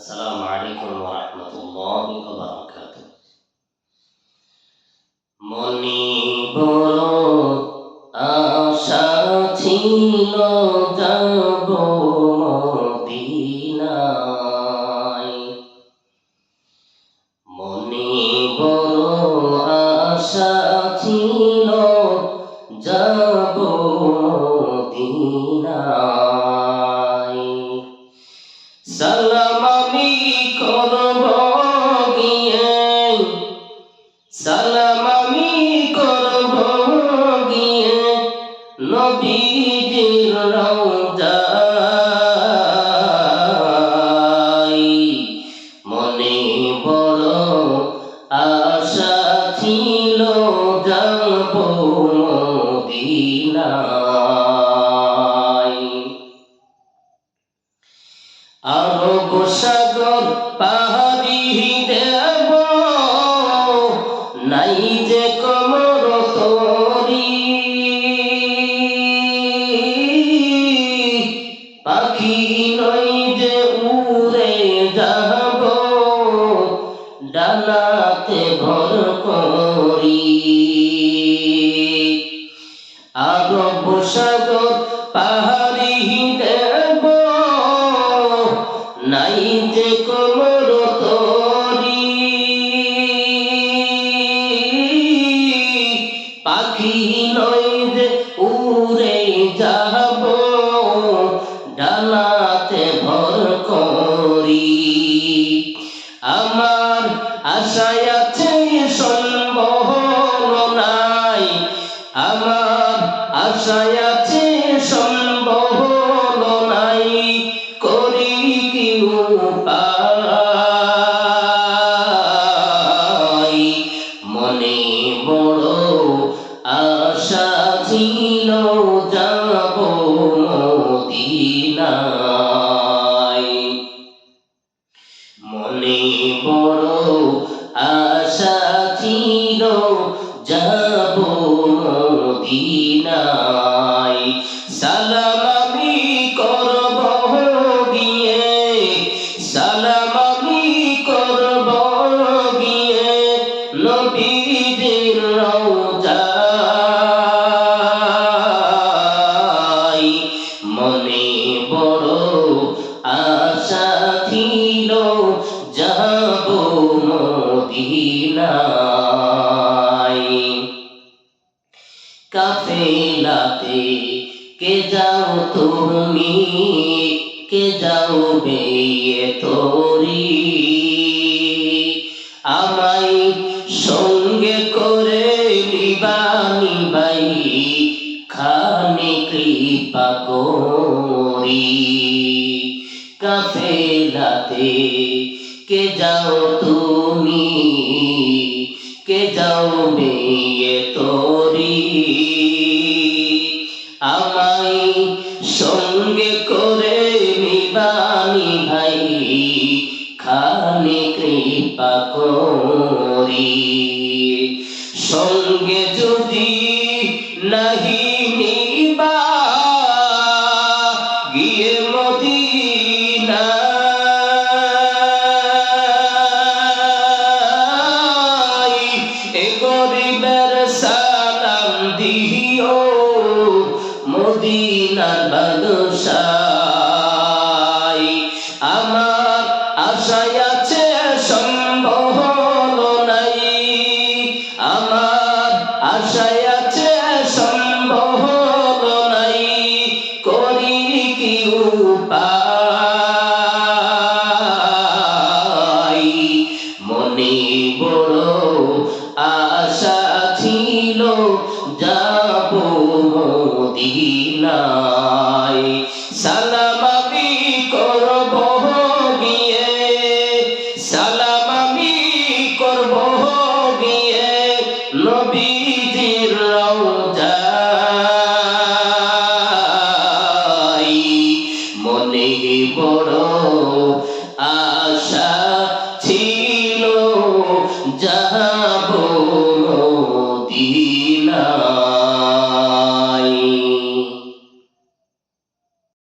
আলাইকুম ওয়া রাহমাতুল্লাহি ওয়া বারাকাতুহু। মনে বড় আশা ছিল যাব মদিনায়। মনে বড় আশা ছিল যাব মদিনায়। নবীজির রওজায় মনে বড় আশা ছিল যাব মদিনায়। আরব সাগর পাহাড়ি দেব নাই আরব সাগর পাহাড়ি দেব নাই যে কোমর তরি। পাখি নয় যে উড়ে যাব ডানাতে আশায় আছে, সম্ভব নাই করি কি উপায় মনে বড় আশা ছিল, যাব মদিনায়। মনে বড় আশা ছিল, যাব মদিনায়। মদিনায় কাফেলাতে কে যাও তুমি, কে যাও বেয়ে তোরি। আমায় সঙ্গে করে নিবানি বাই খানে কৃপা করি। কাফেলাতে কে যাও তুমি? কে যাও মেয়ে তোরি? আমায় সঙ্গে করে নিবানি ভাই, খানে কৃপা করি। দিও মদিনার বাদশাই জাহান